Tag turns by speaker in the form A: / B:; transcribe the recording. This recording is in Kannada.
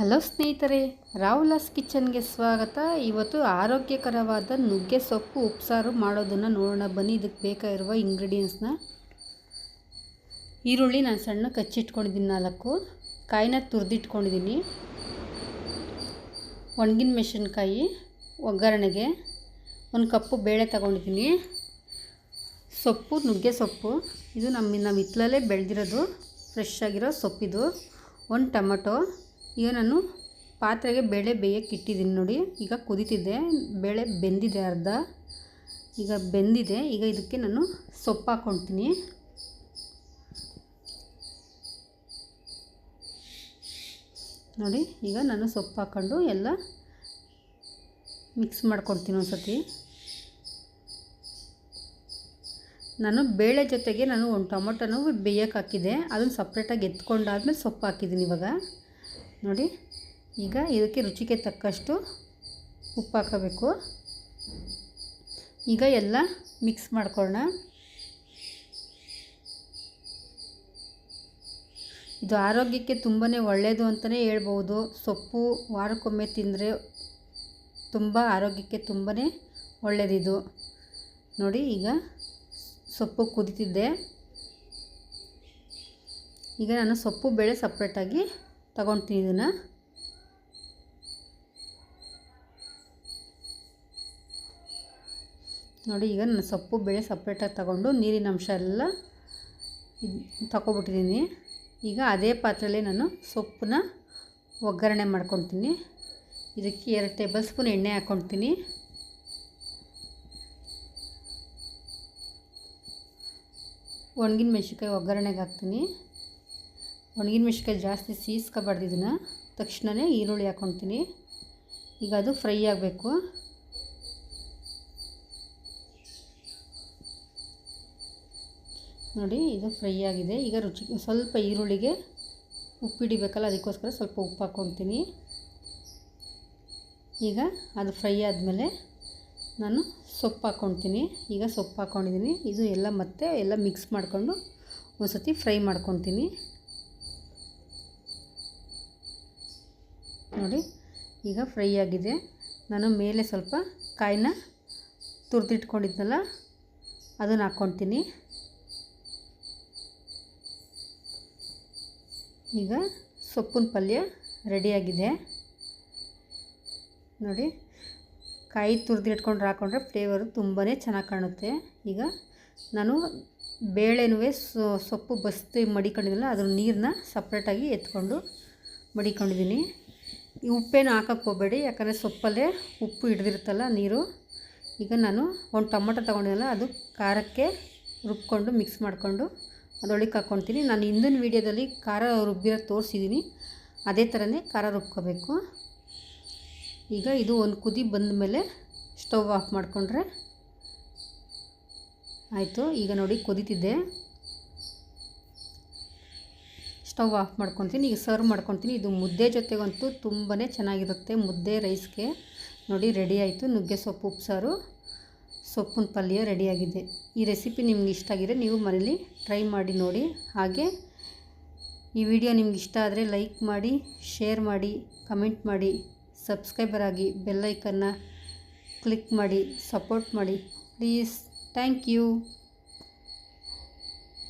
A: ಹಲೋ ಸ್ನೇಹಿತರೆ ರಾಹುಲಾಸ್ ಕಿಚನ್ಗೆ ಸ್ವಾಗತ. ಇವತ್ತು ಆರೋಗ್ಯಕರವಾದ ನುಗ್ಗೆ ಸೊಪ್ಪು, ಉಪ್ಸಾರು ಮಾಡೋದನ್ನು ನೋಡೋಣ. ಬನ್ನಿ, ಇದಕ್ಕೆ ಬೇಕಾಗಿರುವ ಇಂಗ್ರೀಡಿಯೆಂಟ್ಸ್ನ ಈರುಳ್ಳಿ ನಾನು ಸಣ್ಣ ಕಚ್ಚಿಟ್ಕೊಂಡಿದ್ದೀನಿ, ನಾಲ್ಕು. ಕಾಯಿನ ತುರಿದಿಟ್ಕೊಂಡಿದ್ದೀನಿ. ಒಣಗಿನ ಮೆಣಸಿನ್ಕಾಯಿ, ಒಗ್ಗರಣೆಗೆ ಒಂದು ಕಪ್ಪು ಬೇಳೆ ತಗೊಂಡಿದ್ದೀನಿ. ಸೊಪ್ಪು, ನುಗ್ಗೆ ಸೊಪ್ಪು. ಇದು ನಮ್ಮ ನಮ್ಮ ಹಿತ್ತಲಲ್ಲೇ ಬೆಳೆದಿರೋದು. ಫ್ರೆಶ್ ಆಗಿರೋ ಸೊಪ್ಪಿದು. ಒಂದು ಟೊಮಟೊ ಈಗ ನಾನು ಪಾತ್ರೆಗೆ ಬೇಳೆ ಬೇಯಕ್ಕೆ ಇಟ್ಟಿದ್ದೀನಿ ನೋಡಿ. ಈಗ ಕುದೀತಿದೆ. ಬೇಳೆ ಬೆಂದಿದೆ ಅರ್ಧ. ಈಗ ಬೆಂದಿದೆ. ಈಗ ಇದಕ್ಕೆ ನಾನು ಸೊಪ್ಪು ಹಾಕ್ಕೊಳ್ತೀನಿ. ನೋಡಿ, ಈಗ ನಾನು ಸೊಪ್ಪು ಹಾಕ್ಕೊಂಡು ಎಲ್ಲ ಮಿಕ್ಸ್ ಮಾಡ್ಕೊಳ್ತೀನಿ ಒಂದು ಸತಿ ನಾನು ಬೇಳೆ ಜೊತೆಗೆ ನಾನು ಒಂದು ಟೊಮೊಟೊನೂ ಬೇಯಕ್ಕೆ ಹಾಕಿದ್ದೆ ಅದನ್ನು ಸಪ್ರೇಟಾಗಿ ಎತ್ಕೊಂಡಾದ್ಮೇಲೆ ಸೊಪ್ಪು ಹಾಕಿದ್ದೀನಿ ಇವಾಗ. ನೋಡಿ, ಈಗ ಇದಕ್ಕೆ ರುಚಿಗೆ ತಕ್ಕಷ್ಟು ಉಪ್ಪು ಹಾಕಬೇಕು. ಈಗ ಎಲ್ಲ ಮಿಕ್ಸ್ ಮಾಡ್ಕೊಳ್ಳೋಣ. ಇದು ಆರೋಗ್ಯಕ್ಕೆ ತುಂಬಾ ಒಳ್ಳೆಯದು ಅಂತಲೇ ಹೇಳ್ಬೋದು. ಸೊಪ್ಪು ವಾರಕ್ಕೊಮ್ಮೆ ತಿಂದರೆ ತುಂಬ ಆರೋಗ್ಯಕ್ಕೆ ತುಂಬಾ ಒಳ್ಳೆಯದಿದು ನೋಡಿ, ಈಗ ಸೊಪ್ಪು ಕುದಿತಿದ್ದೆ. ಈಗ ನಾನು ಸೊಪ್ಪು ಬೇಳೆ ಸಪ್ರೇಟಾಗಿ ತಗೊಳ್ತೀನಿ ಇದನ್ನು. ನೋಡಿ ಈಗ ನಾನು ಸೊಪ್ಪು, ಬೇಳೆ ಸಪ್ರೇಟಾಗಿ ತಗೊಂಡು ನೀರಿನ ಅಂಶ ಎಲ್ಲ ತಗೊಬಿಟ್ಟಿದ್ದೀನಿ ಈಗ ಅದೇ ಪಾತ್ರೆಯಲ್ಲಿ ನಾನು ಸೊಪ್ಪನ್ನ ಒಗ್ಗರಣೆ ಮಾಡ್ಕೊತೀನಿ ಇದಕ್ಕೆ ಎರಡು ಟೇಬಲ್ ಸ್ಪೂನ್ ಎಣ್ಣೆ ಹಾಕ್ಕೊಳ್ತೀನಿ ಒಣಗಿನ ಮೆಣಸಿನ್ಕಾಯಿ ಒಗ್ಗರಣೆಗೆ ಹಾಕ್ತೀನಿ. ಒಣಗಿನ ಮೆಣಸಿನ್ಕಾಯಿ ಜಾಸ್ತಿ ಸೀಸ್ಕೊಬಾರ್ದು ಇದನ್ನು. ತಕ್ಷಣವೇ ಈರುಳ್ಳಿ ಹಾಕ್ಕೊತೀನಿ ಈಗ ಅದು ಫ್ರೈ ಆಗಬೇಕು. ನೋಡಿ, ಇದು ಫ್ರೈ ಆಗಿದೆ. ಈಗ ರುಚಿ, ಸ್ವಲ್ಪ ಈರುಳ್ಳಿಗೆ ಉಪ್ಪು ಹಿಡಿಬೇಕಲ್ಲ, ಅದಕ್ಕೋಸ್ಕರ ಸ್ವಲ್ಪ ಉಪ್ಪು ಹಾಕ್ಕೊತೀನಿ ಈಗ ಅದು ಫ್ರೈ ಆದಮೇಲೆ ನಾನು ಸೊಪ್ಪು ಹಾಕ್ಕೊತೀನಿ ಈಗ ಸೊಪ್ಪು ಹಾಕ್ಕೊಂಡಿದ್ದೀನಿ. ಇದು ಎಲ್ಲ ಮತ್ತೆ ಎಲ್ಲ ಮಿಕ್ಸ್ ಮಾಡಿಕೊಂಡು ಒಂದು ಸತಿ ಫ್ರೈ ಮಾಡ್ಕೊತೀನಿ ನೋಡಿ, ಈಗ ಫ್ರೈ ಆಗಿದೆ. ನಾನು ಮೇಲೆ ಸ್ವಲ್ಪ ಕಾಯಿನ ತುರಿದಿಟ್ಕೊಂಡಿದ್ನಲ್ಲ, ಅದನ್ನು ಹಾಕ್ಕೊತೀನಿ. ಈಗ ಸೊಪ್ಪಿನ ಪಲ್ಯ ರೆಡಿಯಾಗಿದೆ ನೋಡಿ, ಕಾಯಿ ತುರಿದಿಟ್ಕೊಂಡು ಹಾಕ್ಕೊಂಡ್ರೆ ಫ್ಲೇವರು ತುಂಬಾ ಚೆನ್ನಾಗಿ ಕಾಣುತ್ತೆ. ಈಗ ನಾನು ಬೇಳೆನೂ ಸೊಪ್ಪು ಬಸ್ತಿ ಮಡಿಕೊಂಡಿದ್ದಲ್ಲ ಅದ್ರ ನೀರನ್ನ ಸಪ್ರೇಟಾಗಿ ಎತ್ಕೊಂಡು ಮಡಿಕೊಂಡಿದ್ದೀನಿ. ಉಪ್ಪೇನು ಹಾಕಕ್ಕೆ ಹೋಗಬೇಡಿ, ಯಾಕಂದರೆ ಸೊಪ್ಪಲ್ಲೇ ಉಪ್ಪು ಹಿಡ್ದಿರುತ್ತಲ್ಲ ನೀರು. ಈಗ ನಾನು ಒಂದು ಟೊಮೊಟೊ ತೊಗೊಂಡಿದ್ದಲ್ಲ ಅದು ಖಾರಕ್ಕೆ ರುಬ್ಕೊಂಡು ಮಿಕ್ಸ್ ಮಾಡಿಕೊಂಡು ಅದರೊಳಗೆ ಹಾಕ್ಕೊತೀನಿ ನಾನು ಹಿಂದಿನ ವೀಡಿಯೋದಲ್ಲಿ ಖಾರ ರುಬ್ಬಿರೋದು ತೋರಿಸಿದ್ದೀನಿ, ಅದೇ ಥರನೇ ಖಾರ ರುಬ್ಕೋಬೇಕು. ಈಗ ಇದು ಒಂದು ಕುದಿ ಬಂದ ಮೇಲೆ ಸ್ಟವ್ ಆಫ್ ಮಾಡಿಕೊಂಡ್ರೆ ಆಯಿತು. ಈಗ ನೋಡಿ ಕುದೀತಿದ್ದೆ. ಸ್ಟವ್ ಆಫ್ ಮಾಡ್ಕೊತೀನಿ. ಈಗ ಸರ್ವ್ ಮಾಡ್ಕೊತೀನಿ. ಇದು ಮುದ್ದೆ ಜೊತೆಗಂತೂ ತುಂಬಾ ಚೆನ್ನಾಗಿರುತ್ತೆ ಮುದ್ದೆ ರೈಸ್ಗೆ. ನೋಡಿ, ರೆಡಿ ಆಯಿತು. ನುಗ್ಗೆ ಸೊಪ್ಪು ಉಪ್ಸಾರು ಸೊಪ್ಪಿನ ಪಲ್ಯ ರೆಡಿಯಾಗಿದೆ ಈ ರೆಸಿಪಿ ನಿಮ್ಗೆ ಇಷ್ಟ ಆಗಿದೆ ನೀವು ಮನೇಲಿ ಟ್ರೈ ಮಾಡಿ ನೋಡಿ. ಹಾಗೆ ಈ ವಿಡಿಯೋ ನಿಮ್ಗೆ ಇಷ್ಟ ಆದರೆ ಲೈಕ್ ಮಾಡಿ, ಶೇರ್ ಮಾಡಿ, ಕಮೆಂಟ್ ಮಾಡಿ, ಸಬ್ಸ್ಕ್ರೈಬರ್ ಆಗಿ ಬೆಲ್ಲೈಕನ್ನು ಕ್ಲಿಕ್ ಮಾಡಿ, ಸಪೋರ್ಟ್ ಮಾಡಿ. ಪ್ಲೀಸ್. Thank you.